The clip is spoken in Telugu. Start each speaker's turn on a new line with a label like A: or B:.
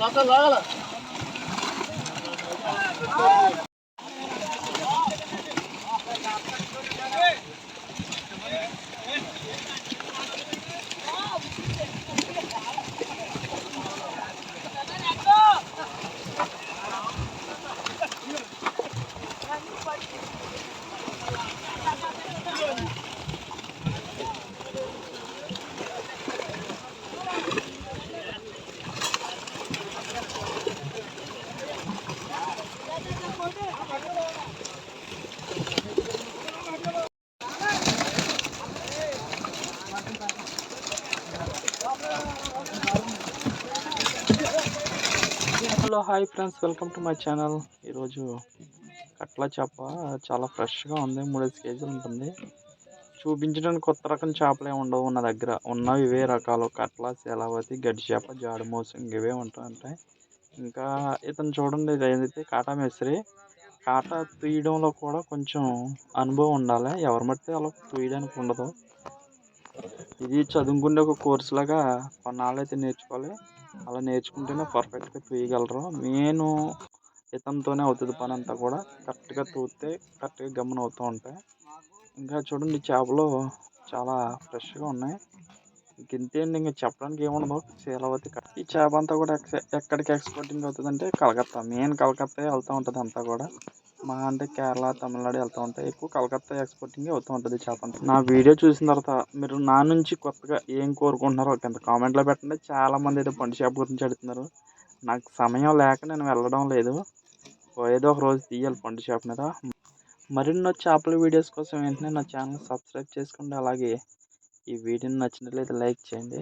A: Nossa, lá, lá. Ah, ah, ah. Hello hi friends. Welcome to my channel. ఈరోజు కట్ల చేప చాలా ఫ్రెష్గా ఉంది. మూడేసి కేజీలు ఉంటుంది. చూపించడానికి కొత్త రకం చేపలే ఉండవు నా దగ్గర. ఉన్నవి ఇవే రకాలు. కట్ల శలావతి గడ్డి చేప జాడు మోసం ఇవే ఉంటాయి ఇంకా ఇతను చూడండి ఇది ఏదైతే కాటా మేస్త్రి. కాటా తీయడంలో కూడా కొంచెం అనుభవం ఉండాలి. ఎవరు మట్టి అలా తీయడానికి ఉండదు. ఇది చదువుకునే ఒక కోర్స్ లాగా కొన్నాళ్ళు అయితే నేర్చుకోవాలి. అలా నేర్చుకుంటేనే పర్ఫెక్ట్గా తీయగలరు నేను హితంతోనే అవుతుంది పని అంతా కూడా కరెక్ట్గా తూస్తే కరెక్ట్గా గమ్మున అవుతూ ఉంటాయి. ఇంకా చూడండి చేపలు చాలా ఫ్రెష్గా ఉన్నాయి. ఇంక ఇంతే అండి ఇంకా చెప్పడానికి ఏముండదు. శీలవతి ఈ చేప అంతా కూడా ఎక్స్- ఎక్కడికి ఎక్స్పోర్టింగ్ అవుతుంది అంటే కలకత్తా. మెయిన్ కలకత్తా వెళ్తూ ఉంటుంది అంతా కూడా. మా అంటే కేరళ తమిళనాడు వెళ్తూ ఉంటాయి. ఎక్కువ కలకత్తా ఎక్స్పోర్టింగ్ అవుతూ ఉంటుంది చేప అంతా. నా వీడియో చూసిన తర్వాత మీరు నా నుంచి కొత్తగా ఏం కోరుకుంటున్నారో కింద కామెంట్లో పెట్టండి. చాలా మంది అయితే పండు చేప గురించి అడుగుతున్నారు. నాకు సమయం లేక నేను వెళ్ళడం లేదు. ఏదో ఒక రోజు తీయాలి పండు చేప మీద. మరిన్నో చేపల వీడియోస్ కోసం వెంటనే నా ఛానల్ సబ్స్క్రైబ్ చేసుకోండి. అలాగే ఈ వీడియో నచ్చినట్లయితే లైక్ చేయండి.